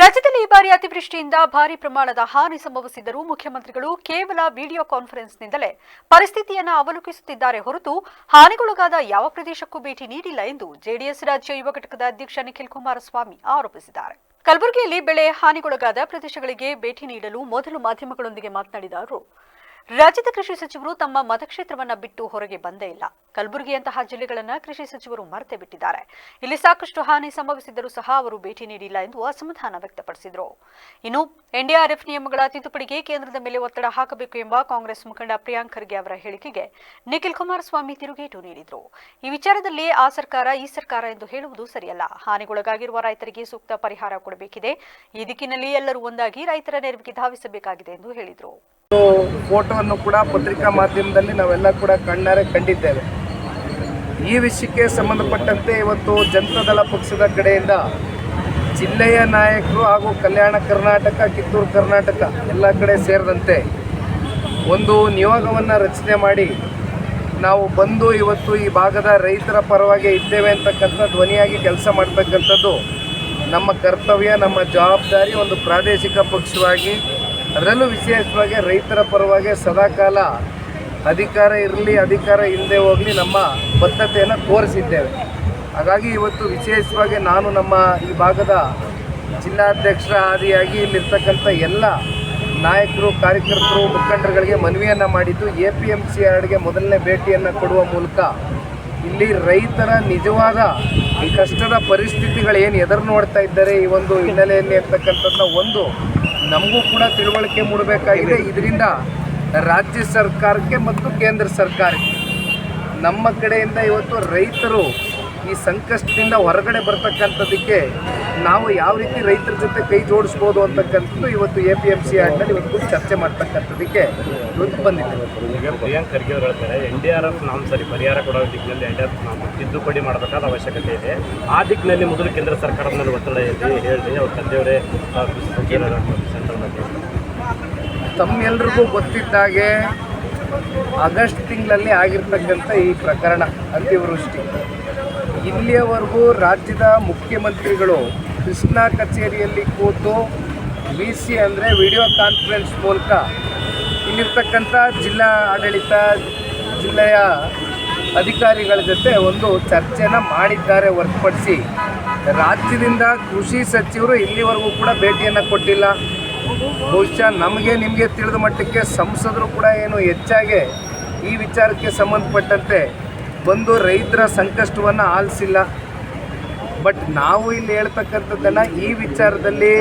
ರಾಜ್ಯದಲ್ಲಿ ಈ ಬಾರಿ ಅತಿವೃಷ್ಟಿಯಿಂದ ಭಾರಿ ಪ್ರಮಾಣದ ಹಾನಿ ಸಂಭವಿಸಿದ್ದರೂ ಮುಖ್ಯಮಂತ್ರಿಗಳು ಕೇವಲ ವಿಡಿಯೋ ಕಾನ್ಫರೆನ್ಸ್ನಿಂದಲೇ ಪರಿಸ್ಥಿತಿಯನ್ನು ಅವಲೋಕಿಸುತ್ತಿದ್ದಾರೆ ಹೊರತು ಹಾನಿಗೊಳಗಾದ ಯಾವ ಪ್ರದೇಶಕ್ಕೂ ಭೇಟಿ ನೀಡಿಲ್ಲ ಎಂದು ಜೆಡಿಎಸ್ ರಾಜ್ಯ ಯುವ ಘಟಕದ ಅಧ್ಯಕ್ಷ ನಿಖಿಲ್ ಕುಮಾರಸ್ವಾಮಿ ಆರೋಪಿಸಿದ್ದಾರೆ. ಕಲಬುರಗಿಯಲ್ಲಿ ಬೆಳೆ ಹಾನಿಗೊಳಗಾದ ಪ್ರದೇಶಗಳಿಗೆ ಭೇಟಿ ನೀಡಲು ಮೊದಲು ಮಾಧ್ಯಮಗಳೊಂದಿಗೆ ಮಾತನಾಡಿದ ಅವರು, ರಾಜ್ಯದ ಕೃಷಿ ಸಚಿವರು ತಮ್ಮ ಮತಕ್ಷೇತ್ರವನ್ನ ಬಿಟ್ಟು ಹೊರಗೆ ಬಂದೇ ಇಲ್ಲ. ಕಲಬುರಗಿಯಂತಹ ಜಿಲ್ಲೆಗಳನ್ನು ಕೃಷಿ ಸಚಿವರು ಮರೆತೇ ಬಿಟ್ಟಿದ್ದಾರೆ. ಇಲ್ಲಿ ಸಾಕಷ್ಟು ಹಾನಿ ಸಂಭವಿಸಿದ್ದರೂ ಸಹ ಅವರು ಭೇಟಿ ನೀಡಿಲ್ಲ ಎಂದು ಅಸಮಾಧಾನ ವ್ಯಕ್ತಪಡಿಸಿದರು. ಇನ್ನು ಎನ್ಡಿಆರ್ಎಫ್ ನಿಯಮಗಳ ತಿದ್ದುಪಡಿಗೆ ಕೇಂದ್ರದ ಮೇಲೆ ಒತ್ತಡ ಹಾಕಬೇಕು ಎಂಬ ಕಾಂಗ್ರೆಸ್ ಮುಖಂಡ ಪ್ರಿಯಾಂಕ್ ಖರ್ಗೆ ಅವರ ಹೇಳಿಕೆಗೆ ನಿಖಿಲ್ ಕುಮಾರಸ್ವಾಮಿ ತಿರುಗೇಟು ನೀಡಿದರು. ಈ ವಿಚಾರದಲ್ಲಿ ಆ ಸರ್ಕಾರ, ಈ ಸರ್ಕಾರ ಎಂದು ಹೇಳುವುದು ಸರಿಯಲ್ಲ. ಹಾನಿಗೊಳಗಾಗಿರುವ ರೈತರಿಗೆ ಸೂಕ್ತ ಪರಿಹಾರ ಕೊಡಬೇಕಿದೆ. ಈ ದಿಕ್ಕಿನಲ್ಲಿ ಎಲ್ಲರೂ ಒಂದಾಗಿ ರೈತರ ನೆರವಿಗೆ ಧಾವಿಸಬೇಕಾಗಿದೆ ಎಂದು ಹೇಳಿದರು. ಫೋಟೋವನ್ನು ಕೂಡ ಪತ್ರಿಕಾ ಮಾಧ್ಯಮದಲ್ಲಿ ನಾವೆಲ್ಲ ಕೂಡ ಕಣ್ಣಾರೆ ಕಂಡಿದ್ದೇವೆ. ಈ ವಿಷಯಕ್ಕೆ ಸಂಬಂಧಪಟ್ಟಂತೆ ಇವತ್ತು ಜನತಾದಳ ಪಕ್ಷದ ಕಡೆಯಿಂದ ಜಿಲ್ಲೆಯ ನಾಯಕರು ಹಾಗೂ ಕಲ್ಯಾಣ ಕರ್ನಾಟಕ, ಕಿತ್ತೂರು ಕರ್ನಾಟಕ ಎಲ್ಲ ಕಡೆ ಸೇರಿದಂತೆ ಒಂದು ನಿಯೋಗವನ್ನು ರಚನೆ ಮಾಡಿ ನಾವು ಬಂದು ಇವತ್ತು ಈ ಭಾಗದ ರೈತರ ಪರವಾಗಿ ಇದ್ದೇವೆ ಅಂತಕ್ಕಂಥ ಧ್ವನಿಯಾಗಿ ಕೆಲಸ ಮಾಡ್ತಕ್ಕಂಥದ್ದು ನಮ್ಮ ಕರ್ತವ್ಯ, ನಮ್ಮ ಜವಾಬ್ದಾರಿ ಒಂದು ಪ್ರಾದೇಶಿಕ ಪಕ್ಷವಾಗಿ, ಅದರಲ್ಲೂ ವಿಶೇಷವಾಗಿ ರೈತರ ಪರವಾಗಿ ಸದಾಕಾಲ ಅಧಿಕಾರ ಇರಲಿ, ಅಧಿಕಾರ ಇಲ್ಲದೆ ಹೋಗಲಿ ನಮ್ಮ ಬದ್ಧತೆಯನ್ನು ತೋರಿಸಿದ್ದೇವೆ. ಹಾಗಾಗಿ ಇವತ್ತು ವಿಶೇಷವಾಗಿ ನಾನು ನಮ್ಮ ಈ ಭಾಗದ ಜಿಲ್ಲಾಧ್ಯಕ್ಷರ ಆದಿಯಾಗಿ ಇಲ್ಲಿರ್ತಕ್ಕಂಥ ಎಲ್ಲ ನಾಯಕರು, ಕಾರ್ಯಕರ್ತರು, ಮುಖಂಡರುಗಳಿಗೆ ಮನವಿಯನ್ನು ಮಾಡಿದ್ದು ಎ ಪಿ ಎಂ ಸಿ ಯಾರ್ಡ್ಗೆ ಮೊದಲನೇ ಭೇಟಿಯನ್ನು ಕೊಡುವ ಮೂಲಕ ಇಲ್ಲಿ ರೈತರ ನಿಜವಾದ ಈ ಕಷ್ಟದ ಪರಿಸ್ಥಿತಿಗಳು ಏನು ಎದುರು ನೋಡ್ತಾ ಇದ್ದಾರೆ ಈ ಒಂದು ಹಿನ್ನೆಲೆಯಲ್ಲಿ ಅಂತಕ್ಕಂಥದ್ದನ್ನ ಒಂದು ನಮಗೂ ಕೂಡ ತಿಳುವಳಿಕೆ ಮೂಡಬೇಕಾಗಿದೆ. ಇದರಿಂದ ರಾಜ್ಯ ಸರ್ಕಾರಕ್ಕೆ ಮತ್ತು ಕೇಂದ್ರ ಸರ್ಕಾರಕ್ಕೆ. ನಮ್ಮ ಕಡೆಯಿಂದ ಇವತ್ತು ರೈತರು ಈ ಸಂಕಷ್ಟದಿಂದ ಹೊರಗಡೆ ಬರ್ತಕ್ಕಂಥದ್ದಕ್ಕೆ ನಾವು ಯಾವ ರೀತಿ ರೈತರ ಜೊತೆ ಕೈ ಜೋಡಿಸ್ಬೋದು ಅಂತಕ್ಕಂಥದ್ದು ಇವತ್ತು ಎ ಪಿ ಎಂ ಸಿ ಆ್ಯಕ್ಟಲ್ಲಿ ಇವತ್ತು ಚರ್ಚೆ ಮಾಡ್ತಕ್ಕಂಥದ್ದಕ್ಕೆ ಇವತ್ತು ಬಂದಿದ್ದೇವೆ ಈಗ ಪ್ರಿಯಾಂಕ್ ಖರ್ಗೆ ಅವರು ಹೇಳ್ತಾರೆ ಎನ್ ಡಿ ಆರ್ ಎಫ್ ನಾವು ಸರಿ ಪರಿಹಾರ ಕೊಡೋ ದಿಕ್ಕಿನಲ್ಲಿ ಎನ್ ಡಿ ಆರ್ ಎಫ್ ತಿದ್ದುಪಡಿ ಮಾಡಬೇಕಾದ ಅವಶ್ಯಕತೆ ಇದೆ ಆ ದಿಕ್ಕಿನಲ್ಲಿ ಮೊದಲು ಕೇಂದ್ರ ಸರ್ಕಾರದ ಮೇಲೆ ಒತ್ತಡ ಇದೆ ಹೇಳಿ ಅವ್ರ ತಂದೆಯವರೇ ಸೆಂಟ್ರಲ್ ತಮ್ಮೆಲ್ರಿಗೂ ಗೊತ್ತಿದ್ದಾಗೆ ಆಗಸ್ಟ್ ತಿಂಗಳಲ್ಲಿ ಆಗಿರ್ತಕ್ಕಂಥ ಈ ಪ್ರಕರಣ, ಅತಿವೃಷ್ಟಿ. ಇಲ್ಲಿಯವರೆಗೂ ರಾಜ್ಯದ ಮುಖ್ಯಮಂತ್ರಿಗಳು ಕೃಷ್ಣಾ ಕಚೇರಿಯಲ್ಲಿ ಕೂತು ವಿ ಸಿ ಅಂದರೆ ವಿಡಿಯೋ ಕಾನ್ಫರೆನ್ಸ್ ಮೂಲಕ ಇಲ್ಲಿರ್ತಕ್ಕಂಥ ಜಿಲ್ಲಾ ಆಡಳಿತ, ಜಿಲ್ಲೆಯ ಅಧಿಕಾರಿಗಳ ಜೊತೆ ಒಂದು ಚರ್ಚೆನ ಮಾಡಿದ್ದಾರೆ ಹೊರತುಪಡಿಸಿ. ರಾಜ್ಯದಿಂದ ಕೃಷಿ ಸಚಿವರು ಇಲ್ಲಿವರೆಗೂ ಕೂಡ ಭೇಟಿಯನ್ನು ಕೊಟ್ಟಿಲ್ಲ. ಬಹುಶಃ ನಮಗೆ ನಿಮಗೆ ತಿಳಿದ ಮಟ್ಟಕ್ಕೆ ಸಂಸದರು ಕೂಡ ಏನು ಹೆಚ್ಚಾಗಿ ಈ ವಿಚಾರಕ್ಕೆ ಸಂಬಂಧಪಟ್ಟಂತೆ ಬಂದು ರೈತರ ಸಂಕಷ್ಟವನ್ನು ಆಲಿಸಿಲ್ಲ. ಬಟ್ ನಾವು ಇಲ್ಲಿ ಹೇಳ್ತಕ್ಕಂಥದ್ದನ್ನು ಈ ವಿಚಾರದಲ್ಲಿ